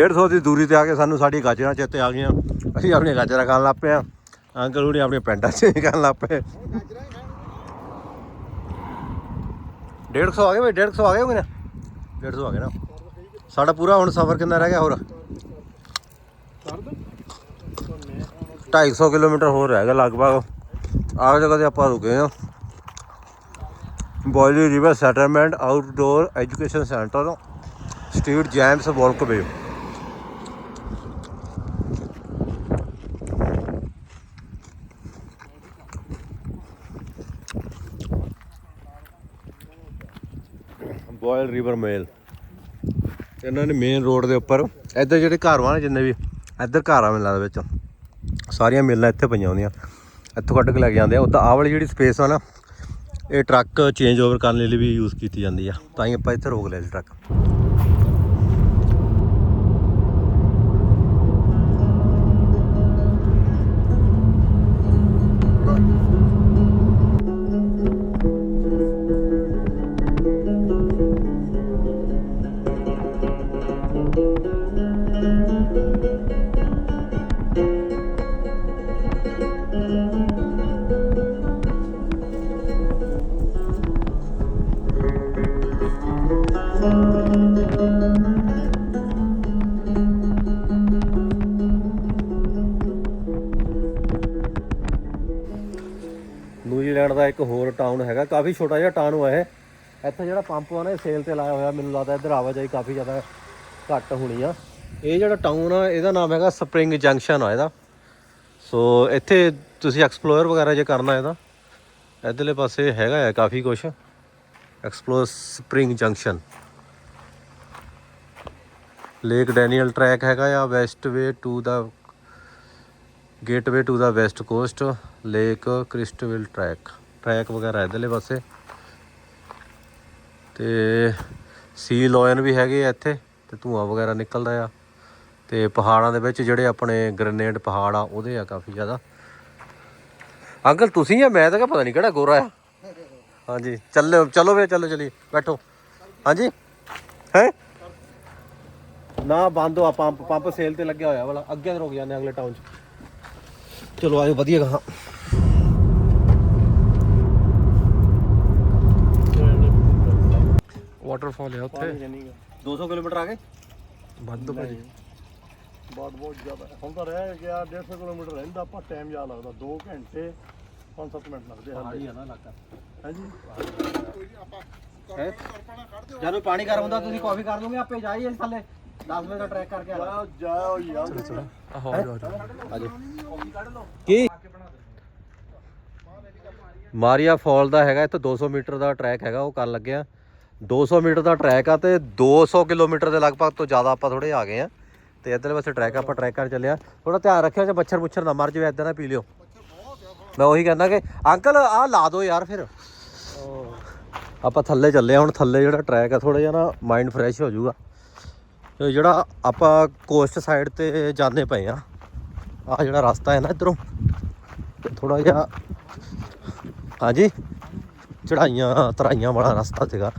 150 ਦੀ ਦੂਰੀ ਤੇ ਆ ਕੇ ਸਾਨੂੰ ਸਾਡੀ ਗਾਜਰਾਂ ਚੇਤੇ ਆ ਗਈਆਂ। ਅਸੀਂ ਆਪਣੀਆਂ ਗਾਜਰਾਂ ਖਾਣ ਲੱਗ ਪਏ ਆ। ਅੰਕਲ ਹੁਣੀ ਆਪਣੀਆਂ ਪੈਂਟਾਂ ਚੇਂਜ ਕਰਨ ਲੱਗ ਪਏ। 150 ਆ ਗਏ ਬਈ 150 ਆ ਗਏ ਹੋਗੇ ਨਾ? 150 ਆ ਗਏ ਨਾ। ਸਾਡਾ ਪੂਰਾ ਹੁਣ ਸਫ਼ਰ ਕਿੰਨਾ ਰਹਿ ਗਿਆ ਹੋਰ? 250 ਕਿਲੋਮੀਟਰ ਹੋਰ ਰਹਿ ਗਿਆ ਲਗਭਗ। ਆਹ ਜਗ੍ਹਾ ਤੇ ਆਪਾਂ ਰੁਕੇ ਆ Boyle River Settlement Outdoor Education Centre, Street James Walk Boyle River ਮੇਲ ਇਹਨਾਂ ਨੇ ਮੇਨ ਰੋਡ ਦੇ ਉੱਪਰ, ਇੱਧਰ ਜਿਹੜੇ ਘਰ ਵਾ ਨਾ ਜਿੰਨੇ ਵੀ, ਇੱਧਰ ਘਰ ਆ ਮੈਨੂੰ ਦੇ ਵਿੱਚ। ਸਾਰੀਆਂ ਮਿਲਾਂ ਇੱਥੇ ਪਈਆਂ ਹੁੰਦੀਆਂ। ਇੱਥੋਂ ਕੱਢ ਕੇ ਲੈ ਕੇ ਜਾਂਦੇ ਆ। ਉਦਾਂ ਆਹ ਵਾਲੀ ਜਿਹੜੀ ਸਪੇਸ ਆ ਨਾ, ਇਹ ਟਰੱਕ ਚੇਂਜ ਓਵਰ ਕਰਨ ਲਈ ਵੀ ਯੂਜ਼ ਕੀਤੀ ਜਾਂਦੀ ਆ। ਤਾਂ ਹੀ ਆਪਾਂ ਇੱਥੇ ਰੋਕ ਲਿਆ ਸੀ ਟਰੱਕ ਟਾਊਨ ਹੈਗਾ, ਕਾਫੀ ਛੋਟਾ ਜਿਹਾ ਟਾਊਨ ਹੈ ਇਹ। ਇੱਥੇ ਜਿਹੜਾ ਪੰਪ ਆ ਨਾ ਸੇਲ ਤੇ ਲਾਇਆ ਹੋਇਆ, ਮੈਨੂੰ ਲੱਗਦਾ ਇੱਧਰ ਆਵਾਜਾਈ ਕਾਫੀ ਜ਼ਿਆਦਾ ਘੱਟ ਹੋਣੀ ਆ। ਇਹ ਜਿਹੜਾ ਟਾਊਨ ਆ, ਇਹਦਾ ਨਾਮ ਹੈਗਾ ਸਪ੍ਰਿੰਗ ਜੰਕਸ਼ਨ ਆ ਇਹਦਾ। ਸੋ ਇੱਥੇ ਤੁਸੀਂ ਐਕਸਪਲੋਰ ਵਗੈਰਾ ਜੇ ਕਰਨਾ ਇਹਦਾ, ਇੱਧਰਲੇ ਪਾਸੇ ਹੈਗਾ ਆ ਕਾਫੀ ਕੁਝ explore Springs Junction Lake Daniell track ਹੈਗਾ ਆ west way to the gateway to the West Coast Lake Christabel track track ਵਗੈਰਾ ਇਧਰਲੇ ਪਾਸੇ। ਤੇ ਸੀ ਲੋਇਨ ਵੀ ਹੈਗੇ ਆ ਇੱਥੇ, ਤੇ ਧੂਆਂ ਵਗੈਰਾ ਨਿਕਲਦਾ ਆ। ਤੇ ਪਹਾੜਾਂ ਦੇ ਵਿੱਚ ਜਿਹੜੇ ਆਪਣੇ ਗ੍ਰੇਨੇਡ ਪਹਾੜ ਆ, ਉਹਦੇ ਆ ਕਾਫੀ ਜ਼ਿਆਦਾ। ਅੰਕਲ, ਤੁਸੀਂ ਆ? ਮੈਂ ਤਾਂ ਕਿਹਾ ਪਤਾ ਨਹੀਂ ਕਿਹੜਾ ਗੋਰਾ ਆ। ਹਾਂਜੀ, ਚੱਲੋ, ਚਲੋ ਵੇ ਚਲੋ ਚਲੀ ਬੈਠੋ। ਹਾਂਜੀ? ਹੈ? ਨਾ, ਬੰਦ ਹੋ, ਆ ਪੰਪ ਪੰਪ ਸੇਲ ਤੇ ਲੱਗਿਆ ਹੋਇਆ ਵਾਲਾ। ਅੱਗੇ ਰੁਕ ਜਾਂਦੇ ਅਗਲੇ ਟਾਊਨ 'ਚ। ਚਲੋ, ਆਜੋ, ਵਧੀਆ ਗਾ ਵਾਟਰਫਾਲ ਹੈ ਉੱਥੇ। 200 ਕਿਲੋਮੀਟਰ ਆ ਗਏ? ਵੱਧ ਭਾਜੀ ਬਹੁਤ ਬਹੁਤ ਜ਼ਿਆਦਾ। ਹੈ। ਹੁਣ ਤਾਂ ਰਹਿ ਗਿਆ 150 ਕਿਲੋਮੀਟਰ ਰਹਿੰਦਾ ਆਪਾਂ ਟਾਈਮ ਜ਼ਿਆਦਾ ਲੱਗਦਾ 2 ਘੰਟੇ 5-7 ਮਿੰਟ ਲੱਗਦੇ ਪਹਾੜੀ ਆ ਨਾ ਇਲਾਕਾ। ਹਾਂਜੀ? ਹੈ? ਜਦੋਂ ਪਾਣੀ ਗਰਮ ਹੁੰਦਾ ਤੁਸੀਂ ਕਾਫੀ ਕਰ ਲਓਗੇ ਆਪੇ ਜਾਈਏ ਥੱਲੇ। 10 ਵਜੇ ਦਾ ਟਰੈਕ ਕਰਕੇ ਆ ਜਾਓ। ਜਾਓ ਯਾਰ। ਆਹੋ ਆਜੋ ਆਜੋ ਆਜੋ ਕੀ? ਮਾਰੀਆ ਫਾਲ ਦਾ ਹੈਗਾ ਇੱਥੇ 200 ਮੀਟਰ ਦਾ ਟਰੈਕ ਹੈਗਾ ਉਹ ਕਰਨ ਲੱਗਿਆ 200 ਮੀਟਰ ਦਾ ਟਰੈਕ ਆ ਤੇ 200 ਕਿਲੋਮੀਟਰ ਦੇ ਲਗਭਗ ਤੋਂ ਜ਼ਿਆਦਾ ਆਪਾਂ ਥੋੜੇ ਆ ਗਏ ਆ। ਤੇ ਇੱਧਰਲੇ ਪਾਸੇ ਟਰੈਕ ਆਪਾਂ ਟਰੈਕ ਕਰਨ ਚੱਲਿਆ ਥੋੜਾ ਧਿਆਨ ਰੱਖਿਓ, ਜੇ ਮੱਛਰ ਮੁੱਛਰ ਨਾ ਮਰ ਜਾਵੇ ਇੱਦਾਂ ਨਾ ਪੀ ਲਿਓ। ਮੈਂ ਉਹੀ ਕਹਿੰਦਾ ਕਿ, ਅੰਕਲ ਆਹ ਲਾ ਦਿਓ ਯਾਰ ਫਿਰ। ਆਪਾਂ ਥੱਲੇ ਚੱਲੇ ਆ, ਹੁਣ ਥੱਲੇ ਜਿਹੜਾ ਟਰੈਕ ਆ ਥੋੜਾ ਜਿਹਾ ਨਾ ਮਾਈਂਡ ਫਰੈਸ਼ ਹੋ ਜਾਊਗਾ। ਜਿਹੜਾ ਆਪਾਂ ਕੋਸਟ ਸਾਈਡ ਤੇ ਜਾਂਦੇ ਪਏ ਆ ਆ ਜਿਹੜਾ ਰਸਤਾ ਹੈ ਨਾ ਇਧਰੋਂ ਥੋੜਾ ਜਿਹਾ, ਹਾਂਜੀ ਚੜਾਈਆਂ ਤਰਾਈਆਂ ਵਾਲਾ ਰਸਤਾ ਸੀਗਾ।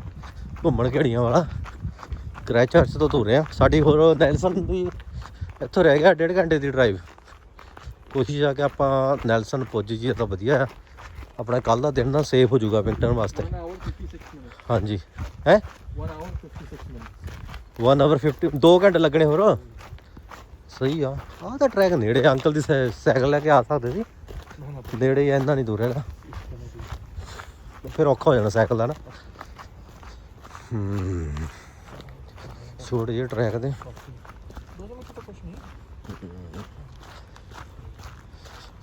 ਘੁੰਮਣ ਘੇੜੀਆਂ ਵਾਲਾ। ਕ੍ਰੈਚਰਸ ਤੋਂ ਤੁਰੇ ਆ ਸਾਡੀ ਹੋਰ ਨੈਲਸਨ ਦੀ ਇੱਥੋਂ ਰਹਿ ਗਿਆ ਡੇਢ ਘੰਟੇ ਦੀ ਡਰਾਈਵ ਕੋਸ਼ਿਸ਼ ਆ ਕਿ ਆਪਾਂ ਨੈਲਸਨ ਪੁੱਜ ਜੀ ਤਾਂ ਵਧੀਆ ਆ। ਆਪਣਾ ਕੱਲ ਦਾ ਦਿਨ ਨਾ ਸੇਫ ਹੋ ਜਾਊਗਾ ਵਿੰਟਰ ਵਾਸਤੇ। 1 ਆਵਰ 56 ਮਿੰਟ ਹਾਂਜੀ। ਹੈ? 1 ਆਵਰ 56 ਮਿੰਟ 1 ਆਵਰ 50 2 ਘੰਟੇ ਲੱਗਣੇ ਹੋਰ। ਸਹੀ ਆ। ਆਹ ਤਾਂ ਟਰੈਕ ਨੇੜੇ ਅੰਕਲ ਦੀ ਸਾਈ- ਸਾਈਕਲ ਲੈ ਕੇ ਆ ਸਕਦੇ ਸੀ। ਨੇੜੇ ਆ ਇੰਨਾ ਨਹੀਂ ਦੂਰ ਹੈਗਾ। ਫਿਰ ਔਖਾ ਹੋ ਜਾਣਾ ਸਾਈਕਲ ਦਾ ਨਾ। ਹੂੰ ਛੋਟੇ ਜਿਹੇ ਟਰੈਕ ਦੇ ਦੋਨੋਂ ਵਿੱਚ ਤਾਂ ਕੁਝ ਨਹੀਂ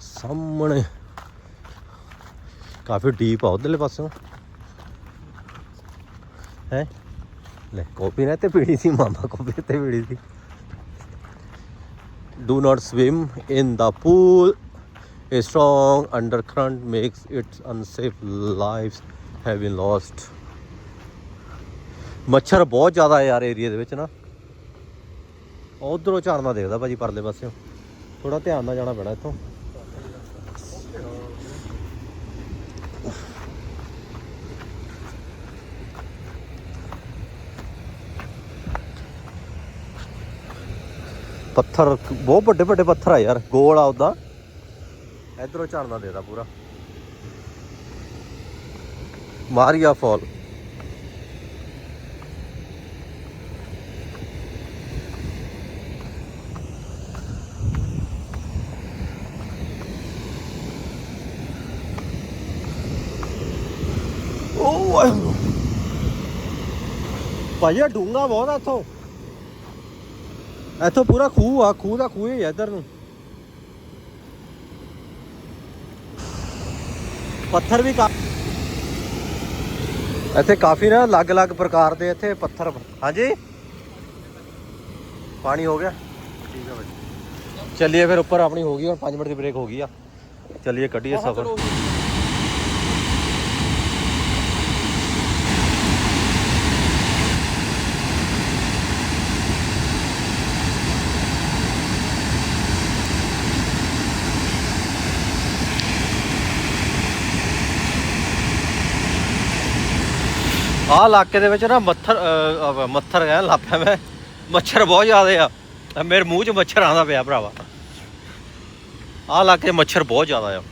ਸਾਹਮਣੇ ਕਾਫੀ ਡੀਪ ਆ ਉਧਰਲੇ ਪਾਸੋਂ ਹੈ ਲੈ ਕਾਫੀ ਨਾ ਤੇ ਪੀੜੀ ਸੀ ਮਾਮਾ ਕਾਫੀ ਤੇ ਪੀੜੀ ਸੀ do not swim in the pool a strong undercurrent makes it unsafe lives have been lost ਮੱਛਰ ਬਹੁਤ ਜ਼ਿਆਦਾ ਯਾਰ ਏਰੀਆ ਦੇ ਵਿੱਚ ਨਾ। ਉਧਰੋਂ ਝਰਨਾ ਦੇਖਦਾ ਭਾਜੀ ਪਰਲੇ ਪਾਸਿਓਂ। ਥੋੜਾ ਧਿਆਨ ਨਾਲ ਜਾਣਾ ਪੈਣਾ ਇੱਥੋਂ। ਪੱਥਰ, ਬਹੁਤ ਵੱਡੇ ਵੱਡੇ ਪੱਥਰ ਆ ਯਾਰ, ਗੋਲ ਆ ਉਹਦਾ। ਇਧਰੋਂ ਝਰਨਾ ਦੇਦਾ ਪੂਰਾ। ਮਾਰੀਆ ਫਾਲ ਉਹ ਵਾਹਿਗੁਰੂ ਭਾਈ ਇਹ ਡੂੰਗਾ ਬਹੁਤ ਆ ਇੱਥੋਂ। ਇੱਥੋਂ ਪੂਰਾ ਖੂਹ ਆ ਖੂਹ ਦਾ ਖੂਹ ਹੀ ਆ ਇੱਧਰ ਨੂੰ। ਪੱਥਰ ਵੀ ਕਾ ਇੱਥੇ ਕਾਫੀ ਨਾ ਅਲੱਗ-ਅਲੱਗ ਪ੍ਰਕਾਰ ਦੇ ਇੱਥੇ ਪੱਥਰ ਹਾਂਜੀ? ਪਾਣੀ ਹੋ ਗਿਆ। ਠੀਕ ਹੈ ਭਾਈ। ਚੱਲੀਏ ਫਿਰ ਉੱਪਰ ਆਪਣੀ ਹੋ ਗਈ ਹੁਣ 5 ਮਿੰਟ ਦੀ ਬ੍ਰੇਕ ਹੋ ਗਈ ਆ। ਚੱਲੀਏ ਕੱਢੀਏ ਸਫ਼ਰ। ਆਹ ਇਲਾਕੇ ਦੇ ਵਿੱਚ ਨਾ ਮੱਥਰ ਅਹ, ਮੱਥਰ ਕਹਿਣ ਲੱਗ ਪਿਆ ਮੈਂ। ਮੱਛਰ ਬਹੁਤ ਜ਼ਿਆਦੇ ਆ। ਆਹ ਮੇਰੇ ਮੂੰਹ 'ਚ ਮੱਛਰ ਆਉਂਦਾ ਪਿਆ ਭਰਾਵਾ। ਆਹ ਇਲਾਕੇ 'ਚ ਮੱਛਰ ਬਹੁਤ ਜ਼ਿਆਦਾ ਆ।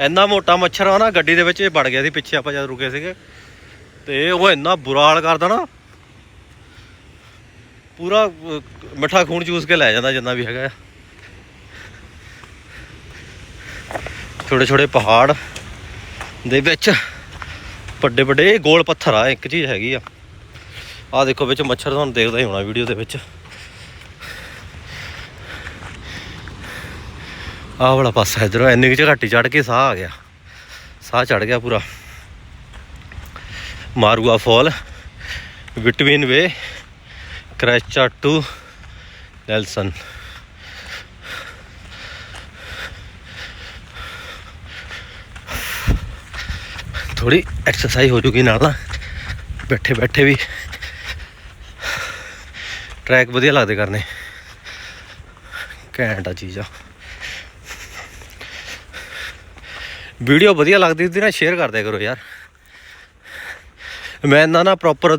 ਇੰਨਾ ਮੋਟਾ ਮੱਛਰ ਆ ਨਾ ਗੱਡੀ ਦੇ ਵਿੱਚ ਇਹ ਵੜ ਗਿਆ ਸੀ ਪਿੱਛੇ ਆਪਾਂ ਜਦ ਰੁਕੇ ਸੀਗੇ। ਤੇ ਉਹ ਇੰਨਾ ਬੁਰਾ ਹਾਲ ਕਰਦਾ ਨਾ। ਪੂਰਾ ਅਹ, ਮਿੱਠਾ ਖੂਨ ਚੂਸ ਕੇ ਲੈ ਜਾਂਦਾ ਜਿੰਨਾ ਵੀ ਹੈਗਾ ਆ। ਛੋਟੇ ਛੋਟੇ ਪਹਾੜ ਦੇ ਵਿੱਚ। ਵੱਡੇ ਵੱਡੇ, ਇਹ ਗੋਲ ਪੱਥਰ ਆ, ਇੱਕ ਚੀਜ਼ ਹੈਗੀ ਆ। ਆ ਦੇਖੋ ਵਿੱਚ ਮੱਛਰ ਤੁਹਾਨੂੰ ਦੇਖਦਾ ਹੀ ਹੋਣਾ ਵੀਡੀਓ ਦੇ ਵਿੱਚ। ਆਹ ਵਾਲਾ ਪਾਸਾ ਇਧਰੋਂ, ਇੰਨੀ ਕੁ ਚ ਘਾਟੀ ਚੜ ਕੇ ਸਾਹ ਆ ਗਿਆ। ਸਾਹ ਚੜ ਗਿਆ ਪੂਰਾ। ਮਾਰੂਆ ਫਾਲ ਬਿਟਵੀਨ ਵੇ, ਕ੍ਰੈਚਾ ਟੂ, ਨੈਲਸਨ। ਥੋੜੀ ਐਕਸਰਸਾਈਜ਼ ਹੋ ਜੂਗੀ ਨਾਲ ਤਾਂ। ਬੈਠੇ ਬੈਠੇ ਵੀ ਟਰੈਕ ਵਧੀਆ ਲੱਗਦੇ ਕਰਨੇ। ਘੈਂਟ ਆ ਚੀਜ਼ ਆ। ਵੀਡੀਓ ਵਧੀਆ ਲੱਗਦੀ ਤੇ ਨਾ ਸ਼ੇਅਰ ਕਰ ਕਰੋ ਯਾਰ। ਮੈਂ ਨਾ ਨਾ ਪ੍ਰੋਪਰ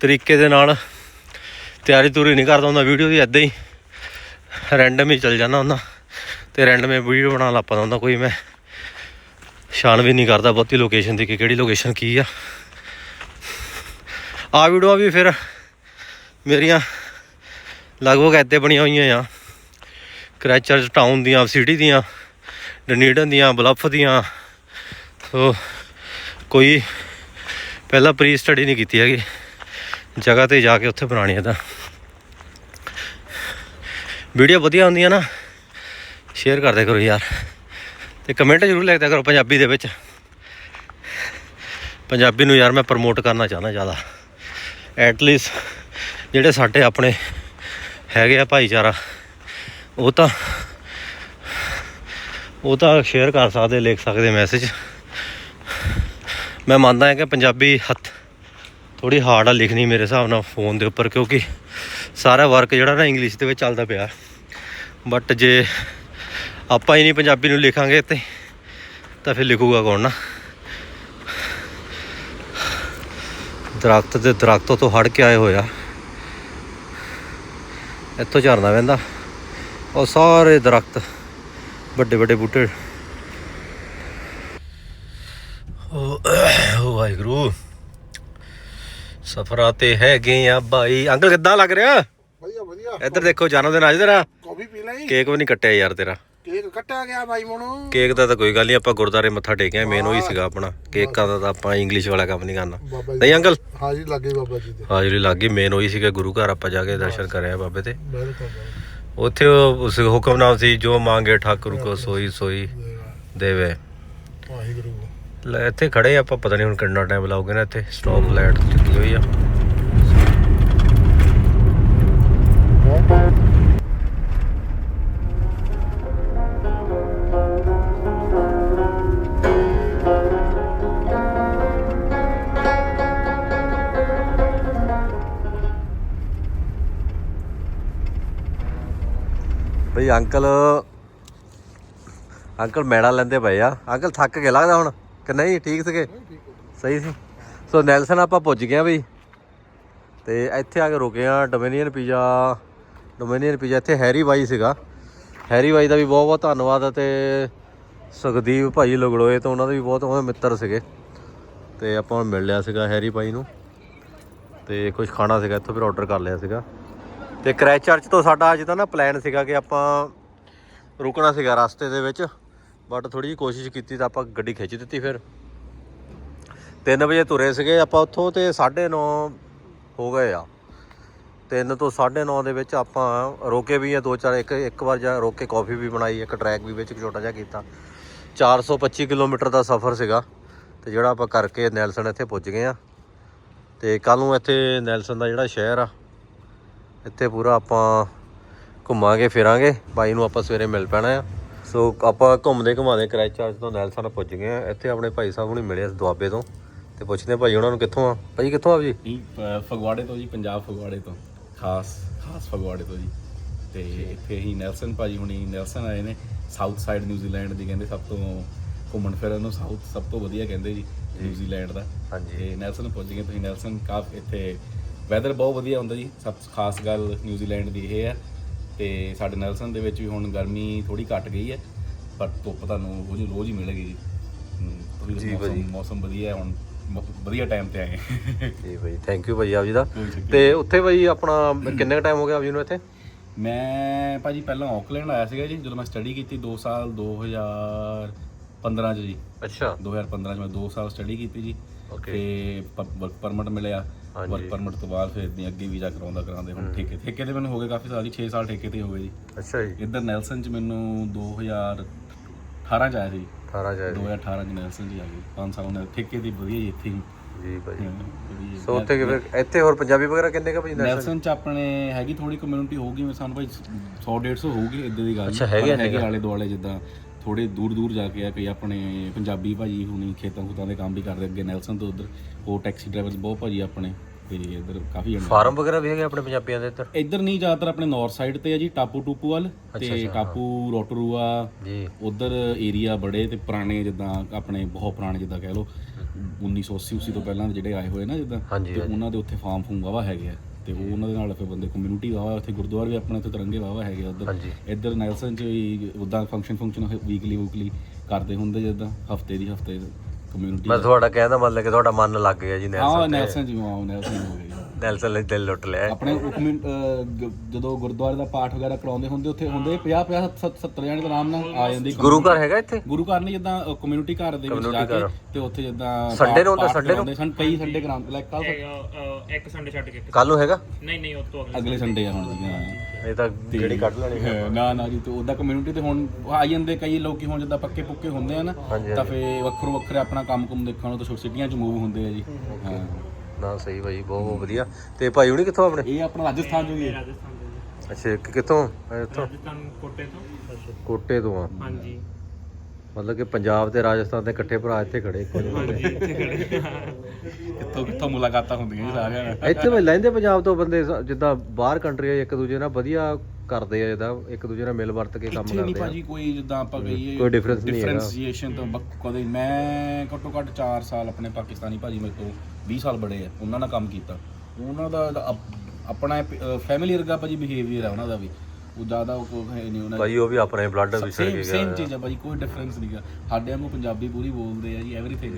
ਤਰੀਕੇ ਦੇ ਨਾਲ ਤਿਆਰੀ ਤੂਰੀ ਨਹੀਂ ਕਰਦਾ ਹੁੰਦਾ ਵੀਡੀਓ ਦੀ ਐਦਾਂ ਹੀ ਰੈਂਡਮ ਹੀ ਚੱਲ ਜਾਂਦਾ ਹੁੰਦਾ। ਤੇ ਰੈਂਡਮ ਹੀ ਵੀਡੀਓ ਬਣਾ ਲਾ ਪਾਉਂਦਾ ਹੁੰਦਾ ਕੋਈ ਮੈਂ। ਛਾਣ ਵੀ ਨਹੀਂ ਕਰਦਾ ਬਹੁਤੀ ਲੋਕੇਸ਼ਨ ਦੀ ਕਿ ਕਿਹੜੀ ਲੋਕੇਸ਼ਨ ਕੀ ਆ। ਆ ਵੀਡੀਓ ਵੀ ਫਿਰ ਮੇਰੀਆਂ ਲਗਭਗ ਇੱਥੇ ਬਣੀਆਂ ਹੋਈਆਂ ਆ। ਕ੍ਰੈਚਰਸ ਟਾਊਨ ਦੀਆਂ ਸਿਟੀ ਦੀਆਂ ਡਨੀਡਨ ਦੀਆਂ ਬਲੱਫ ਦੀਆਂ। ਸੋ ਕੋਈ ਪਹਿਲਾਂ ਪ੍ਰੀ ਸਟੱਡੀ ਨਹੀਂ ਕੀਤੀ ਹੈਗੀ। ਜਗ੍ਹਾ ਤੇ ਜਾ ਕੇ ਉੱਥੇ ਬਣਾਉਣੀ ਹੈ ਤਾਂ। ਵੀਡੀਓ ਵਧੀਆ ਹੁੰਦੀਆਂ ਨਾ ਸ਼ੇਅਰ ਕਰਦੇ ਕਰੋ ਯਾਰ। ਤੇ ਕਮੈਂਟ ਜ਼ਰੂਰ ਲਿਖਦਿਆ ਕਰੋ ਪੰਜਾਬੀ ਦੇ ਵਿੱਚ। ਪੰਜਾਬੀ ਨੂੰ ਯਾਰ ਮੈਂ ਪ੍ਰਮੋਟ ਕਰਨਾ ਚਾਹੁੰਦਾ ਜ਼ਿਆਦਾ। ਐਟਲੀਸਟ ਜਿਹੜੇ ਸਾਡੇ ਆਪਣੇ ਹੈਗੇ ਆ ਭਾਈਚਾਰਾ, ਉਹ ਤਾਂ ਉਹ ਤਾਂ ਸ਼ੇਅਰ ਕਰ ਸਕਦੇ, ਲਿਖ ਸਕਦੇ ਮੈਸੇਜ ਮੈਂ ਮੰਨਦਾ ਹਾਂ ਕਿ ਪੰਜਾਬੀ ਹੱਥ ਥੋੜੀ ਹਾਰਡ ਆ ਲਿਖਣੀ ਮੇਰੇ ਹਿਸਾਬ ਨਾਲ ਫੋਨ ਦੇ ਉੱਪਰ, ਕਿਉਂਕਿ ਸਾਰਾ ਵਰਕ ਜਿਹੜਾ ਨਾ ਇੰਗਲਿਸ਼ ਦੇ ਵਿੱਚ ਚੱਲਦਾ ਪਿਆ। ਬਟ ਜੇ ਆਪਾਂ ਹੀ ਨਹੀਂ ਪੰਜਾਬੀ ਨੂੰ ਲਿਖਾਂਗੇ ਤੇ ਤਾਂ ਫਿਰ ਲਿਖੂਗਾ ਕੌਣ ਨਾ? ਦਰਖਤ ਦੇ ਦਰਖਤੋਂ ਤੋਂ ਹੜ ਕੇ ਆਏ ਹੋਇਆ ਇੱਥੋਂ ਝਰਨਾ ਵਹਿੰਦਾ। ਉਹ ਸਾਰੇ ਦਰਖਤ ਵੱਡੇ ਵੱਡੇ ਬੂਟੇ। ਓ ਵਾਹਿਗੁਰੂ ਸਫਰਾਂ ਤੇ ਹੈਗੇ ਆ ਬਾਈ। ਅੰਕਲ ਕਿੱਦਾਂ ਲੱਗ ਰਿਹਾ? ਵਧੀਆ ਵਧੀਆ। ਇੱਧਰ ਦੇਖੋ ਜਨਮ ਦਿਨ ਅੱਜ ਤੇਰਾ ਕਾਫੀ ਪੀ ਲਈ? ਕੇਕ ਵੀ ਨਹੀਂ ਕੱਟਿਆ ਯਾਰ ਤੇਰਾ। ਕੇਕ ਕੱਟਿਆ ਗਿਆ ਬਾਈ ਮੋਨੂੰ ਕੇਕ ਦਾ ਤਾਂ ਕੋਈ ਗੱਲ ਨਹੀਂ ਆਪਾਂ ਗੁਰਦਾਰੇ ਮੱਥਾ ਟੇਕਿਆ ਮੇਨ ਉਹੀ ਸੀਗਾ ਆਪਣਾ। ਕੇਕਾਂ ਦਾ ਤਾਂ ਆਪਾਂ ਇੰਗਲਿਸ਼ ਵਾਲਾ ਕੰਮ ਨਹੀਂ ਕਰਨਾ। ਬਾਬਾ ਜੀ ਨਹੀਂ ਅੰਕਲ? ਹਾਜ਼ਰੀ ਲੱਗੇ ਬਾਬਾ ਜੀ ਦੇ। ਹਾਜ਼ਰੀ ਲੱਗ ਮੇਨ ਉਹੀ ਸੀਗਾ ਗੁਰੂ ਘਰ ਆਪਾਂ ਜਾ ਕੇ ਦਰਸ਼ਨ ਕਰਿਆ ਬਾਬੇ ਤੇ। ਵੈਲਕਮ ਉੱਥੇ ਉਹ ਉਸ ਹੁਕਮਨਾਮ ਸੀ ਜੋ ਮੰਗੇ ਠਾਕੁਰ ਕੋ ਸੋਈ ਸੋਈ ਦੇਵੇ। ਵਾਹਿਗੁਰੂ। ਲੈ ਇੱਥੇ ਖੜੇ ਆਪਾਂ ਪਤਾ ਨਹੀਂ ਹੁਣ ਕਿੰਨਾ ਟਾਈਮ ਲਾਉਗੇ ਨਾ ਇੱਥੇ। ਸਟਾਪ ਲਾਈਟ ਚੱਕੀ ਹੋਈ ਆ। ਬਈ ਅੰਕਲ ਅੰਕਲ ਮੈੜਾ ਲੈਂਦੇ ਪਏ ਆ। ਅੰਕਲ ਥੱਕ ਕੇ ਲੱਗਦਾ ਹੁਣ ਕਿ ਨਹੀਂ? ਠੀਕ ਸੀਗੇ? ਸਹੀ ਸੀ। ਸੋ ਨੈਲਸਨ ਆਪਾਂ ਪੁੱਜ ਗਏ ਆ ਬਈ। ਤੇ ਇੱਥੇ ਆ ਕੇ ਰੁਕੇ ਆ ਡੋਮਿਨੀਅਨ ਪੀਜ਼ਾ ਡੋਮੀਨੀਅਨ ਪੀਜ਼ਾ ਇੱਥੇ ਹੈਰੀ ਬਾਈ ਸੀਗਾ। ਹੈਰੀ ਬਾਈ ਦਾ ਵੀ ਬਹੁਤ ਬਹੁਤ ਧੰਨਵਾਦ ਤੇ ਸੁਖਦੀਪ ਭਾਈ ਲਗੜੋਏ ਤੋਂ ਉਹਨਾਂ ਦੇ ਵੀ ਬਹੁਤ ਉਹਨਾਂ ਦੇ ਮਿੱਤਰ ਸੀਗੇ। ਤੇ ਆਪਾਂ ਮਿਲ ਲਿਆ ਸੀਗਾ ਹੈਰੀ ਬਾਈ ਨੂੰ। ਤੇ ਕੁਝ ਖਾਣਾ ਸੀਗਾ ਇੱਥੋਂ ਫਿਰ ਆਰਡਰ ਕਰ ਲਿਆ ਸੀਗਾ। ਤੇ ਕ੍ਰੈਚ ਚਰਚ ਤੋਂ ਸਾਡਾ ਅੱਜ ਤਾਂ ਨਾ ਪਲਾਨ ਸੀਗਾ ਕਿ ਆਪਾਂ ਰੁਕਣਾ ਸੀਗਾ ਰਸਤੇ ਦੇ ਵਿੱਚ ਬਟ ਥੋੜੀ ਜਿਹੀ ਕੋਸ਼ਿਸ਼ ਕੀਤੀ ਤਾਂ ਆਪਾਂ ਗੱਡੀ ਖਿੱਚ ਦਿੱਤੀ ਫਿਰ। 3 ਵਜੇ ਤੁਰੇ ਸੀਗੇ, ਆਪਾਂ ਉੱਥੋਂ ਤੇ 9:30 ਹੋ ਗਏ ਆ। 3 ਤੋਂ 9:30 ਦੇ ਵਿੱਚ ਆਪਾਂ ਰੋਕੇ ਵੀ ਆ, ਦੋ ਚਾਰ, ਇੱਕ ਇੱਕ ਵਾਰ ਜਾ ਰੋਕ ਕੇ ਕਾਫੀ ਵੀ ਬਣਾਈ, ਇੱਕ ਟਰੈਕ ਵੀ ਵਿੱਚ ਛੋਟਾ ਜਿਹਾ ਕੀਤਾ। 425 ਕਿਲੋਮੀਟਰ ਦਾ ਸਫ਼ਰ ਸੀਗਾ, ਤੇ ਜਿਹੜਾ ਆਪਾਂ ਕਰਕੇ ਨੈਲਸਨ ਇੱਥੇ ਪੁੱਜ ਗਏ ਆ। ਤੇ ਕੱਲ ਨੂੰ ਇੱਥੇ ਨੈਲਸਨ ਦਾ ਜਿਹੜਾ ਸ਼ਹਿਰ ਆ ਇੱਥੇ ਪੂਰਾ ਆਪਾਂ ਘੁੰਮਾਂਗੇ ਫਿਰਾਂਗੇ। ਬਾਈ ਨੂੰ ਆਪਾਂ ਸਵੇਰੇ ਮਿਲ ਪੈਣਾ ਆ। ਸੋ ਆਪਾਂ ਘੁੰਮਦੇ ਘੁਮਾਦੇ ਕ੍ਰੈਚ ਚਾਰਜ ਤੋਂ ਨੈਲਸਨ ਪੁੱਜ ਗਏ ਆ। ਇੱਥੇ ਆਪਣੇ ਭਾਈ ਸਾਹਿਬ ਨੂੰ ਮਿਲੇ ਆ ਦੁਆਬੇ ਤੋਂ। ਤੇ ਪੁੱਛਦੇ ਭਾਈ ਉਹਨਾਂ ਨੂੰ ਕਿੱਥੋਂ ਆ? ਭਾਈ ਕਿੱਥੋਂ ਆ ਜੀ ਫਗਵਾੜੇ ਤੋਂ ਜੀ ਪੰਜਾਬ ਫਗਵਾੜੇ ਤੋਂ। ਖਾਸ ਖਾਸ ਫਗਵਾੜੇ ਤੋਂ ਜੀ। ਤੇ ਇੱਥੇ ਹੀ ਨੈਲਸਨ ਭਾਜੀ ਹੁਣੀ ਨੈਲਸਨ ਆਏ ਨੇ। ਸਾਊਥ ਸਾਈਡ ਨਿਊਜ਼ੀਲੈਂਡ ਦੀ ਕਹਿੰਦੇ ਸਭ ਤੋਂ ਘੁੰਮਣ ਫਿਰਨ ਨੂੰ ਸਾਊਥ ਸਭ ਤੋਂ ਵਧੀਆ ਕਹਿੰਦੇ ਜੀ ਨਿਊਜ਼ੀਲੈਂਡ ਦਾ। ਹਾਂਜੀ। ਨੈਲਸਨ ਪੁੱਜ ਗਏ ਤੁਸੀਂ ਨੈਲਸਨ ਕਾਫ ਇੱਥੇ ਵੈਦਰ ਬਹੁਤ ਵਧੀਆ ਹੁੰਦਾ ਜੀ। ਸਭ ਤੋਂ ਖਾਸ ਗੱਲ ਨਿਊਜ਼ੀਲੈਂਡ ਦੀ ਇਹ ਹੈ ਤੇ ਸਾਡੇ ਨੈਲਸਨ ਦੇ ਵਿੱਚ ਵੀ ਹੁਣ ਗਰਮੀ ਥੋੜੀ ਘਟ ਗਈ ਹੈ ਪਰ ਧੁੱਪ ਤੁਹਾਨੂੰ ਰੋਜ਼ ਰੋਜ਼ ਹੀ ਮਿਲੇਗੀ ਜੀ। ਹਮ, ਜੀ ਭਾਜੀ। ਮੌਸਮ ਵਧੀਆ ਹੈ ਹੁਣ ਵਧੀਆ ਟਾਈਮ ਤੇ ਆਏ ਜੀ ਭਾਈ ਥੈਂਕ ਯੂ ਭਾਈ ਆਪ ਜੀ ਦਾ। ਤੇ ਉੱਥੇ ਭਾਈ ਆਪਣਾ ਕਿੰਨੇ ਕ ਟਾਈਮ ਹੋ ਗਿਆ ਆਪ ਜੀ ਨੂੰ ਇੱਥੇ? ਮੈਂ ਭਾਜੀ ਪਹਿਲਾਂ ਆਕਲੈਂਡ ਆਇਆ ਸੀਗਾ ਜੀ ਜਦੋਂ ਮੈਂ ਸਟੱਡੀ ਕੀਤੀ 2 ਸਾਲ 2015 ਚ ਜੀ। ਅੱਛਾ। 2015 ਚ ਮੈਂ 2 ਸਾਲ ਸਟੱਡੀ ਕੀਤੀ ਜੀ। Okay. ਤੇ ਵਰਕ ਪਰਮਿਟ ਮਿਲਿਆ। ਵਰਕ ਪਰਮਿਟ ਤੋਂ ਬਾਅਦ ਫਿਰ ਇਦਾਂ ਅੱਗੇ ਵੀਜ਼ਾ ਕਰਾਉਂਦਾ ਕਰਾਉਂਦੇ ਹੁਣ ਠੇਕੇ ਠੇਕੇ ਤੇ ਮੈਨੂੰ ਹੋ ਗਏ ਕਾਫੀ ਸਾਲ ਜੀ 6 ਸਾਲ ਠੇਕੇ ਤੇ ਹੋ ਗਏ ਜੀ। ਅੱਛਾ ਜੀ। ਇੱਧਰ ਨੈਲਸਨ ਚ ਮੈਨੂੰ 2018 ਚ ਆਇਆ ਸੀ। 18 ਜਾਇ 2018 ਚ ਨੈਲਸਨ ਜੀ ਆ ਗਈ 5 ਸਾਲ ਉਹਨੇ ਠੇਕੇ ਦੀ ਵਧੀਆ ਜੀ ਇੱਥੇ ਜੀ ਭਾਈ। ਸੋ ਉੱਥੇ ਕਿ ਫਿਰ ਇੱਥੇ ਹੋਰ ਪੰਜਾਬੀ ਵਗੈਰਾ ਕਿੰਨੇ ਕ ਭਾਈ ਨੈਲਸਨ? ਚ ਆਪਣੇ ਹੈਗੀ ਥੋੜੀ ਕਮਿਊਨਿਟੀ ਹੋਊਗੀ ਮੈਂ ਸਾਨੂੰ ਭਾਈ 100 150 ਹੋਊਗੀ ਇਦਾਂ ਦੀ ਗੱਲ ਅੱਛਾ, ਹੈਗੇ। ਆਲੇ ਦੁਆਲੇ ਜਿੱਦਾਂ ਥੋੜੇ ਦੂਰ ਦੂਰ ਜਾ ਕੇ ਆ ਕਈ ਆਪਣੇ ਪੰਜਾਬੀ ਭਾਜੀ ਹੁਣੀ ਖੇਤਾਂ ਖੁਤਾਂ ਦੇ ਕੰਮ ਵੀ ਕਰਦੇ ਅੱਗੇ ਨੈਲਸਨ ਤੋਂ ਉਧਰ ਹੋਰ ਟੈਕਸੀ ਡਰਾਈਵਰਸ ਬਹੁਤ ਭਾਜੀ ਆਪਣੇ ਤੇ ਇਧਰ ਕਾਫੀ ਜਣੇ। ਫਾਰਮ ਵਗੈਰਾ ਵੀ ਹੈਗੇ ਆਪਣੇ ਪੰਜਾਬੀਆਂ ਦੇ ਇੱਧਰ? ਇੱਧਰ ਨਹੀਂ ਜ਼ਿਆਦਾਤਰ ਆਪਣੇ ਨਾਰਥ ਸਾਈਡ ਤੇ ਆ ਜੀ ਟਾਪੂ ਟੂਪੂ ਵੱਲ ਤੇ ਟਾਪੂ ਰੋਟਰੂਆ ਜੀ। ਉਧਰ ਏਰੀਆ ਬੜੇ ਤੇ ਪੁਰਾਣੇ ਜਿੱਦਾਂ ਆਪਣੇ ਬਹੁਤ ਪੁਰਾਣੇ ਜਿੱਦਾਂ ਕਹਿ ਲਓ 1980 80 ਤੋਂ ਪਹਿਲਾਂ ਜਿਹੜੇ ਆਏ ਹੋਏ ਨਾ ਜਿੱਦਾਂ ਤੇ ਉਹਨਾਂ ਦੇ ਉੱਥੇ ਫਾਰਮ ਫੂਮ ਵਾਵਾ ਹੈਗੇ ਆ। ਤੇ ਉਹ ਉਹਨਾਂ ਦੇ ਨਾਲ ਫਿਰ ਬੰਦੇ ਕਮਿਊਨਿਟੀ ਵਾਵਾ ਉੱਥੇ ਗੁਰਦੁਆਰਾ ਵੀ ਆਪਣੇ ਉੱਥੇ ਤਿਰੰਗੇ ਵਾਵਾ ਹੈਗੇ ਉਧਰ। ਹਾਂਜੀ। ਇੱਧਰ ਨੈਲਸਨ ਚ ਵੀ ਉਦਾਂ ਫੰਕਸ਼ਨ ਫੰਕਸ਼ਨ ਵੀਕਲੀ ਵੀਕਲੀ ਕਰਦੇ ਹੁੰਦੇ ਜਿੱਦਾਂ ਹਫ਼ਤੇ ਦੀ ਹਫ਼ਤੇ ਕਮਿਊਨਿਟੀ ਮੈਂ ਤੁਹਾਡਾ ਕਹਿਣ ਦਾ ਮਤਲਬ ਕਿ ਤੁਹਾਡਾ ਮਨ ਲੱਗ ਗਿਆ ਜੀ ਹਾਂ ਨੈਲਸਨ ਨੈਲਸਨ ਜੀ ਹਾਂ ਨੈਲਸਨ ਹੋ ਗਏ ਨੈਲਸਨ ਲਈ ਦਿਲ ਲੁੱਟ ਲਿਆ। ਆਪਣੇ ਅਹ ਗ- ਜਦੋਂ ਗੁਰਦੁਆਰੇ ਦਾ ਪਾਠ ਵਗੈਰਾ ਕਰਾਉਂਦੇ ਹੁੰਦੇ ਉੱਥੇ ਹੁੰਦੇ 50 50 70 ਜਣੇ ਤਾਂ ਆਰਾਮ ਨਾਲ ਆ ਜਾਂਦੇ ਗੁਰੂ ਘਰ ਹੈਗਾ ਇੱਥੇ? ਗੁਰੂ ਘਰ ਨਹੀਂ ਜਿੱਦਾਂ ਕਮਿਊਨਿਟੀ ਘਰ ਦੇ ਵਿੱਚ ਜਾ ਕੇ ਤੇ ਉੱਥੇ ਜਿੱਦਾਂ Sunday ਨੂੰ ਹੁੰਦਾ, ਪਾਠ Sunday ਨੂੰ? ਕਰਾਉਂਦੇ ਸਨ ਕਈ ਸੰਡੇ ਕਰਾਉਂਦੇ ਲਾਈਕ ਕੱਲ ਇੱਕ ਸੰਡੇ ਛੱਡ ਕੇ। ਕੱਲ ਨੂੰ ਹੈਗਾ? ਨਹੀਂ ਨਹੀਂ ਉਹ ਤੋਂ ਅਗਲੇ ਅਗਲੇ ਸੰਡੇ ਆ ਹੁਣ ਜੀ ਹਾਂ ਇਹ ਤਾਂ ਜਿਹੜੀ ਕੱਢ ਲੈਣੀ ਹਾਂ, ਨਾ ਨਾ ਜੀ ਤੇ ਉਹਦਾ ਕਮਿਊਨਿਟੀ ਤੇ ਹੁਣ ਆ ਜਾਂਦੇ ਕਈ ਲੋਕੀ ਹੁਣ ਜਿੱਦਾਂ ਪੱਕੇ ਪੁੱਕੇ ਹੁੰਦੇ ਆ ਨਾ ਹਾਂਜੀ, ਤਾਂ ਫੇ ਵੱਖਰੋ ਵੱਖਰੇ ਆਪਣਾ ਕੰਮ ਕੁਮ ਦੇਖਣ ਨੂੰ ਤਾਂ ਛੋਟੀ ਸਿਟੀਆਂ 'ਚ ਮੂਵ ਹੁੰਦੇ ਆ ਜੀ। ਹਾਂ। ਨਾ ਸਹੀ ਭਾਈ ਬਹੁਤ ਬਹੁਤ ਵਧੀਆ। ਤੇ ਭਾਈ ਹੁਣੀ ਕਿੱਥੋਂ ਆਪਣੇ? ਇਹ ਆਪਣਾ ਰਾਜਸਥਾਨ ਜੋ ਹੀ ਹੈ। ਰਾਜਸਥਾਨ ਦੇ ਅੱਛਾ ਕਿ- ਕਿੱਥੋਂ? ਇੱਥੋਂ? ਰਾਜਸਥਾਨ ਕੋਟੇ ਤੋਂ। ਕੋਟੇ ਤੋਂ ਆ। ਹਾਂਜੀ। ਮਤਲਬ ਕਿ ਪੰਜਾਬ ਤੇ ਰਾਜਸਥਾਨ ਦੇ ਇਕੱਠੇ ਭਰਾ ਇੱਥੇ ਖੜੇ ਇੱਕੋ ਜਿਹੇ ਹਾਂਜੀ ਇੱਥੇ ਖੜੇ। ਕਿੱਥੋਂ ਕਿੱਥੋਂ ਮੁਲਾਕਾਤਾਂ ਹੁੰਦੀਆਂ ਜੀ ਸਾਰਿਆਂ। ਨਾਲ ਇੱਥੇ ਵੀ ਲੈਂਦੇ ਪੰਜਾਬ ਤੋਂ ਬੰਦੇ ਸ- ਜਿੱਦਾਂ ਬਾਹਰ ਕੰਟਰੀ ਆ ਇੱਕ ਦੂਜੇ ਨਾਲ ਵਧੀਆ ਕਰਦੇ ਆ ਜਿੱਦਾਂ ਇੱਕ ਦੂਜੇ ਨਾਲ ਮਿਲ ਵਰਤ ਕੇ ਕੰਮ ਇੱਥੇ ਨਹੀਂ ਕਰਦੇ ਆ। ਭਾਜੀ ਕੋਈ ਜਿੱਦਾਂ ਆਪਾਂ ਕਹੀਏ ਕੋਈ difference ਨਹੀਂ ਹੈਗਾ। differentiation ਤਾਂ ਬਕ- ਕਦੇ ਮੈਂ ਘੱਟੋ ਘੱਟ 4 ਸਾਲ ਆਪਣੇ ਪਾਕਿਸਤਾਨੀ ਭਾਜੀ ਮੇਰੇ ਤੋਂ 20 ਸਾਲ ਬੜੇ ਆ ਉਹਨਾਂ ਨਾਲ ਕੰਮ ਕੀਤਾ। ਉਹਨਾਂ ਦਾ ਅਪ- ਆਪਣਾ ਫੈਮਿਲੀ ਵਰਗਾ ਭਾਜੀ ਬਿਹੇਵੀਅਰ ਹੈ ਉਹਨਾਂ ਦਾ ਵੀ। ਉਹ ਜ਼ਿਆਦਾ ਉਹ ਕੋਈ ਹੈ ਨਹੀਂ ਉਹਨਾਂ ਭਾਈ ਉਹ ਵੀ ਆਪਣੇ ਬਲੱਡ ਵਿਛੜ ਸੇਮ ਕੇ ਸੇਮ ਗਿਆ। ਚੀਜ਼ ਹੈ ਭਾਜੀ ਕੋਈ ਡਿਫਰੈਂਸ ਨਹੀਂਗਾ ਸਾਡੇ ਵਾਂਗੂ ਪੰਜਾਬੀ ਪੂਰੀ ਬੋਲਦੇ ਆ ਜੀ ਐਵਰੀਥਿੰਗ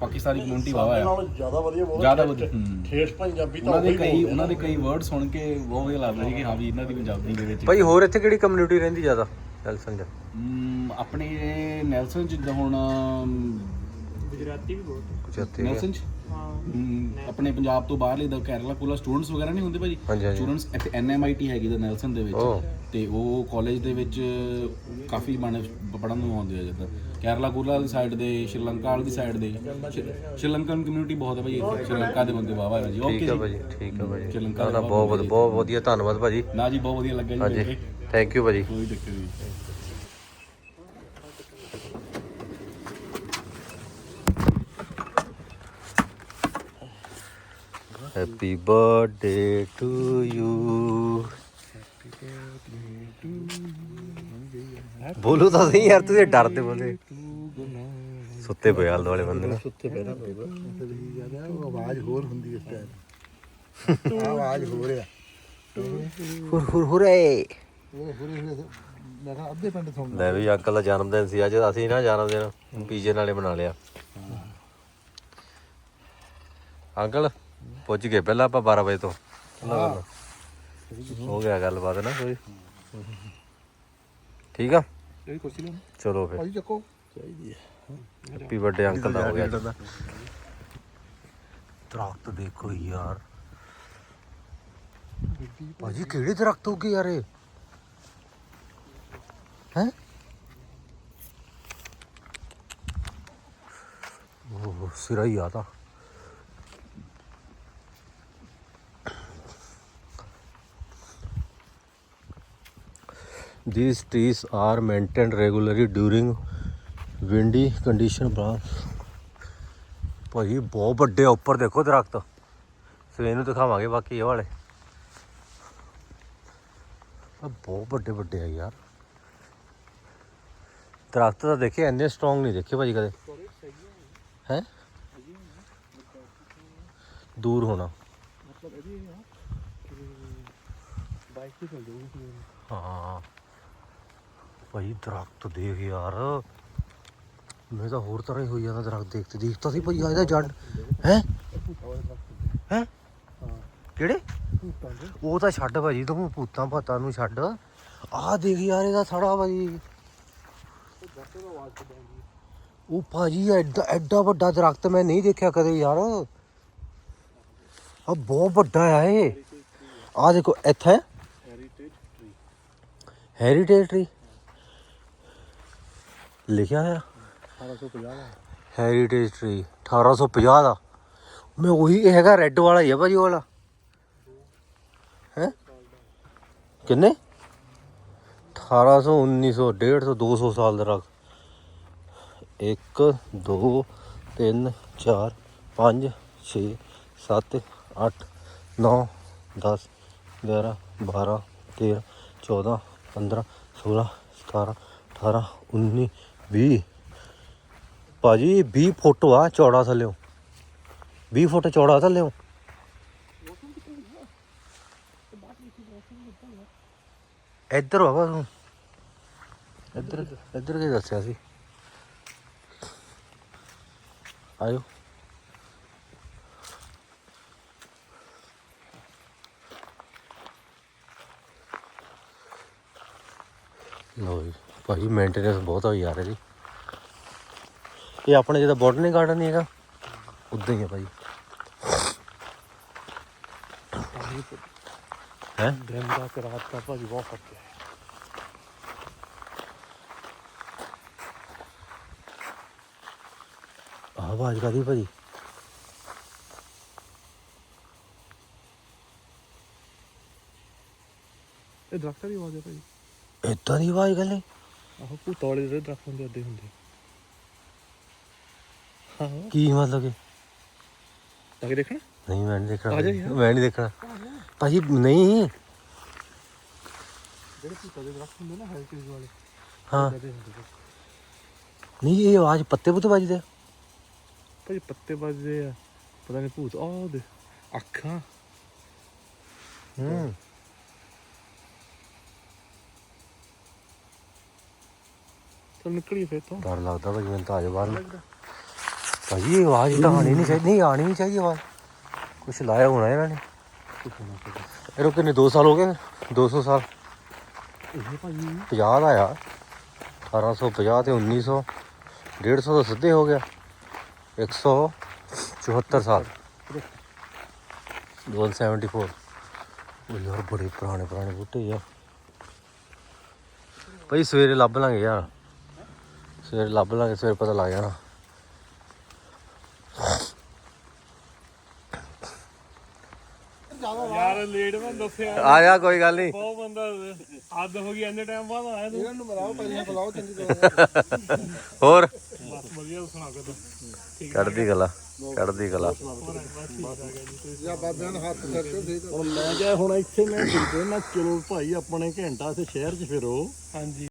ਪਾਕਿਸਤਾਨੀ ਕਮਿਊਨਿਟੀ ਵਾਵਾ ਆ ਨਾਲ ਜ਼ਿਆਦਾ ਵਧੀਆ ਬੋਲਦਾ ਜ਼ਿਆਦਾ ਵਧੀਆ ਹੂੰ। ਠੇਠ ਪੰਜਾਬੀ ਤਾਂ ਉਹਨਾਂ ਦੇ ਕਈ ਉਹਨਾਂ ਦੇ ਕਈ ਵਰਡ ਸੁਣ ਕੇ ਬਹੁਤ ਵਧੀਆ ਲੱਗਦਾ ਜੀ ਕਿ ਹਾਂ ਵੀ ਇਹਨਾਂ ਦੀ ਪੰਜਾਬੀ ਦੇ ਵਿੱਚ ਭਾਈ ਹੋਰ ਇੱਥੇ ਕਿਹੜੀ ਕਮਿਊਨਿਟੀ ਰਹਿੰਦੀ ਜ਼ਿਆਦਾ ਨੈਲਸਨ ਹਮ, ਆਪਣੇ ਨੈਲਸਨ ਜਿੱਦਾਂ ਹੁਣ ਗੁਜਰਾਤੀ ਵੀ ਬਹੁਤ ਇੱਥੇ ਨੈਲਸਨ ਚ ਹਾਂ। ਆਪਣੇ ਪੰਜਾਬ ਤੋਂ ਬਾਹਰਲੇ ਦਾ ਕੇਰਲਾ ਕੋਲਾ ਸਟੂਡੈਂਟਸ ਵਗੈਰਾ ਨਹੀਂ ਹੁੰਦੇ ਭਾਜੀ? ਹਾਂਜੀ ਹਾਂਜੀ। ਸਟੂਡੈਂਟਸ ਇੱਥੇ ਐਨਐਮਆਈਟੀ ਹੈਗੀ ਦਾ ਨੈਲਸਨ ਦੇ ਵਿੱਚ। ਤੇ ਉਹ ਕਾਲਜ ਦੇ ਵਿੱਚ ਕਾਫੀ ਮਾਣੇ ਪੜਨ ਨੂੰ ਆਉਂਦੇ ਆ ਜਿੱਦਾਂ। ਕੇਰਲਾ ਕੋਲਾ ਵਾਲੀ ਸਾਈਡ ਦੇ ਸ਼੍ਰੀਲੰਕਾ ਵਾਲੀ ਸਾਈਡ ਦੇ। ਸ਼੍ਰੀ- ਸ਼੍ਰੀਲੰਕਨ ਕਮਿਊਨਿਟੀ ਬਹੁਤ ਹੈ ਭਾਜੀ। ਇੱਥੇ ਸ਼੍ਰੀਲੰਕਾ ਦੇ ਬੰਦੇ ਵਾਵਾ ਹੈ ਜੀ। ਓਕੇ ਠੀਕ ਹੈ ਜੀ। ਭਾਜੀ ਠੀਕ ਹੈ ਭਾਜੀ। ਸ਼੍ਰੀਲੰਕਾ ਨਾ ਬਹੁਤ ਵਧੀਆ ਬਹੁਤ ਵਧੀਆ ਧੰਨਵਾਦ ਭਾਜੀ। ਨਾ ਜੀ ਬਹੁਤ ਵਧੀਆ ਲੱਗਾ ਜੀ ਮਿਲ ਹਾਂਜੀ ਕੇ। ਥੈਂਕ ਯੂ ਭਾਜੀ। ਕੋਈ ਚੱਕਰ ਨਹੀਂ। ਹੈਪੀ ਬਰਥਡੇ ਟੂ ਯੂ ਬੋਲੋ ਤਾਂ ਸਹੀ ਯਾਰ ਤੁਸੀਂ ਡਰਦੇ ਬੋਲੇ ਸੁੱਤੇ ਪਏ ਆਲ ਵਾਲੇ ਬੰਦੇ ਨੇ। ਸੁੱਤੇ ਪੈਣਾ ਪਊਗਾ ਆਵਾਜ਼ ਹੋਰ ਹੁੰਦੀ ਇਸ ਟਾਈਮ ਆਵਾਜ਼ ਹੋ ਰਿਹਾ ਹੁਰ ਹੁਰ ਹੁਰੇ। ਉਹ ਹੁਰੇ ਮੈਂ ਕਿਹਾ ਅੱਧੇ ਪਿੰਡ ਸੁਣ ਲੈ ਵੀ ਅੰਕਲ ਦਾ ਜਨਮ ਦਿਨ ਸੀ ਅੱਜ ਅਸੀਂ ਨਾ ਜਨਮ ਦਿਨ ਪੀਜੇ ਨਾਲੇ ਬਣਾ ਲਿਆ। ਅੰਕਲ? ਪੁੱਜ ਗਏ ਪਹਿਲਾਂ ਆਪਾਂ 12 ਵਜੇ ਤੋਂ। ਹੋ। ਗਿਆ ਗੱਲਬਾਤ ਨਾ ਕੋਈ? ਠੀਕ ਆ? ਇਹ ਕੁਰਸੀ ਲੈ ਚਲੋ ਫਿਰ। ਭਾਈ ਚੱਕੋ। ਹੈਪੀ ਬਰਥਡੇ ਅੰਕਲ ਦਾ ਹੋ ਗਿਆ। ਦਰਖਤ ਦੇਖੋ ਯਾਰ। ਭਾਜੀ ਕਿਹੜੇ ਦਰਖਤ ਹੋ ਗਏ ਯਾਰ ਇਹ? ਹੈ? ਉਹ ਸਿਰਾ ਹੀ ਆਦਾ These trees are maintained regularly during windy condition. ਬਰਾ ਭਾਜੀ ਬਹੁਤ ਵੱਡੇ ਉੱਪਰ ਦੇਖੋ ਦਰਖਤ। ਸਵੇਰ ਨੂੰ ਦਿਖਾਵਾਂਗੇ ਬਾਕੀ ਇਹ ਵਾਲੇ। ਆ ਬਹੁਤ ਵੱਡੇ ਵੱਡੇ ਆ ਯਾਰ। ਦਰਖਤ ਤਾਂ ਦੇਖੇ ਇੰਨੇ ਸਟਰੋਂਗ ਨਹੀਂ ਦੇਖੇ ਭਾਜੀ ਕਦੇ। ਹੈ? ਦੂਰ ਹੋਣਾ। ਬਾਈਕ ਤੇ ਚੱਲ ਜਾਊਗੀ ਹਾਂ। ਭਾਈ ਦਰਖਤ ਦੇਖ ਯਾਰ। ਮੈਂ ਤਾਂ ਹੋਰ ਤਰ੍ਹਾਂ ਹੀ ਹੋਈ ਜਾਂਦਾ ਦਰਖਤ ਦੇਖਤੇ ਦੇਖਤਾ ਸੀ ਭਾਈ ਇਹਦਾ ਜੜ ਹੈ? ਹੈ? ਕਿਹੜੇ? ਉਹ ਤਾਂ ਛੱਡ ਭਾਜੀ ਤੂੰ ਭੂਤਾਂ ਭਾਤਾਂ ਨੂੰ ਛੱਡ। ਆਹ ਦੇਖ ਯਾਰ ਇਹਦਾ ਥੜਾ ਭਾਜੀ ਉਹ ਭਾਜੀ ਐਡਾ ਐਡਾ ਵੱਡਾ ਦਰਖਤ ਮੈਂ ਨਹੀਂ ਦੇਖਿਆ ਕਦੇ ਯਾਰ। ਆ ਬਹੁਤ ਵੱਡਾ ਆ ਇਹ। ਆ ਦੇਖੋ ਇੱਥੇ। ਹੈਰੀਟੇਜ ਟਰੀ ਲਿਖਿਆ ਹੋਇਆ? 1850 ਦਾ। ਹੈਰੀਟੇਜ ਟਰੀ 1850 ਦਾ। ਮੈਂ ਉਹੀ ਇਹ ਹੈਗਾ ਰੈੱਡ ਵਾਲਾ ਹੀ ਆ ਭਾਜੀ ਉਹ ਵਾਲਾ। ਹੈ? ਕਿੰਨੇ? 1800 1900 150 200 ਸਾਲ ਦਾ ਰਖ 1 2 3 4 5 6 7 8 9 10 11 12 13 14 15 16 17 18 19 20 ਭਾਜੀ 20 ਫੁੱਟ ਆ ਚੌੜਾ ਥੱਲਿਓ। 20 ਫੁੱਟ ਚੌੜਾ ਥੱਲਿਓ। ਇੱਧਰ ਆ ਬਸ ਹੁਣ। ਇੱਧਰ ਇੱਧਰ ਕੀ ਦੱਸਿਆ ਸੀ? ਆਇਓ। ਲੋ ਜੀ। ਭਾਜੀ ਮੇਨਟੇਨੈਂਸ ਬਹੁਤ ਹੋ ਯਾਰ ਇਹਦੀ ਇਹ ਆਪਣੇ ਜਿਹਦਾ ਬੋਟਨੀ ਗਾਰਡਨ ਨਹੀਂ ਹੈਗਾ ਉਦਾਂ ਹੀ ਹੈ ਭਾਈ ਹੈ? ਦਿਨ ਦਾ ਤੇ ਰਾਤ ਦਾ ਭਾਜੀ ਬਹੁਤ ਫ਼ਰਕ ਹੈ। ਆਵਾਜ਼ ਕਾਦੀ ਭਾਜੀ? ਇਹ ਦਰਖਤਾਂ ਦੀ ਆਵਾਜ਼ ਹੈ ਭਾਜੀ। ਇਦਾਂ ਦੀ ਆਵਾਜ਼ ਗੱਲ ਨਹੀਂ ਆਹੋ ਭੂਤਾਂ ਵਾਲੇ ਜਿਹੜੇ ਦਰਖਤ ਹੁੰਦੇ ਅੱਦੇ ਹੁੰਦੇ। ਹਾਂ ਕੀ ਮਤਲਬ ਕਿ ਆ ਕੇ ਦੇਖਣਾ? ਨਹੀਂ ਮੈਂ ਨਹੀਂ ਦੇਖਣਾ ਆ ਜਾ ਭਾਜੀ, ਯਾਰ। ਮੈਂ ਨਹੀਂ ਦੇਖਣਾ। ਭਾਜੀ ਨਹੀਂ। ਜਿਹੜੇ ਭੂਤਾਂ ਦੇ ਦਰਖਤ ਹੁੰਦੇ ਨਾ ਹੈਰੀਟੇਜ ਵਾਲੇ ਹਾਂ। ਅੱਦੇ ਹੁੰਦੇ ਭਾਜੀ। ਨਹੀਂ ਇਹ ਆਵਾਜ਼ ਪੱਤੇ ਪੁੱਤੇ ਵੱਜਦੇ ਆ? ਭਾਜੀ ਪੱਤੇ ਵੱਜਦੇ ਆ। ਪਤਾ ਨਹੀਂ ਭੂਤ ਆਹ ਦੇ ਅੱਖਾਂ। ਹੂੰ। ਚਲ ਨਿਕਲੀ ਫੇਰ ਤੋਂ। ਡਰ ਲੱਗਦਾ ਭਾਜੀ ਮੈਨੂੰ ਤਾਂ ਆ ਜਾ ਬਾਹਰ ਨੂੰ। ਭਾਜੀ ਇਹ ਆਵਾਜ਼ ਤਾਂ ਆਣੀ ਨਹੀਂ ਚਾਹੀਦੀ। ਨਹੀਂ ਆਣੀ ਨਹੀਂ ਚਾਹੀਦੀ ਆਵਾਜ਼। ਕੁਛ ਲਾਇਆ ਹੋਣਾ ਇਹਨਾਂ ਨੇ। ਇਹਨੂੰ ਕਿੰਨੇ 2 ਸਾਲ ਹੋ ਗਏ 200 ਸਾਲ। ਇਹ ਭਾਜੀ 50 ਦਾ ਆ 1850 ਤੇ 1900 150 ਤਾਂ ਸਿੱਧੇ ਹੋ ਗਿਆ। 174 ਸਾਲ। 174 ਉਹ ਯਾਰ ਬੜੇ ਪੁਰਾਣੇ ਪੁਰਾਣੇ ਬੂਟੇ ਆ। ਭਾਈ ਸਵੇਰੇ ਲੱਭ ਲਾਂਗੇ ਯਾਰ। ਸਵੇਰੇ ਲੱਭ ਲਾਂਗੇ ਸਵੇਰੇ ਪਤਾ ਲੱਗ ਜਾਣਾ। ਯਾਰ ਲੇਟ ਮੈਂ ਦੱਸਿਆ। ਆ ਜਾ ਕੋਈ ਗੱਲ ਨਹੀਂ ਬਹੁਤ ਬੰਦਾ ਹੱਦ ਹੋ ਗਈ ਇੰਨੇ ਟਾਈਮ ਬਾਅਦ ਆਇਆ ਤੂੰ। ਇਹਨਾਂ ਨੂੰ ਮਰਾਓ ਭਾਈ ਬੁਲਾਓ ਚੰਗੀ ਤਰ੍ਹਾਂ। ਹੋਰ? ਬਸ ਵਧੀਆ ਸੁਣਾ ਕੇ ਤੂੰ ਚੜਦੀ ਗਲਾ ਚੜਦੀ ਗਲਾ ਜਾਂ ਬਾਬਿਆਂ ਨੂੰ ਹੱਥ ਕਰਕੇ ਦੇ ਹੁਣ ਮੈਂ ਕਿਹਾ ਹੁਣ ਇੱਥੇ ਮੈਂ ਨਾ ਚਲੋ ਭਾਈ ਆਪਣੇ ਘੰਟਾ ਤੇ ਸ਼ਹਿਰ 'ਚ ਫਿਰੋ। ਹਾਂਜੀ।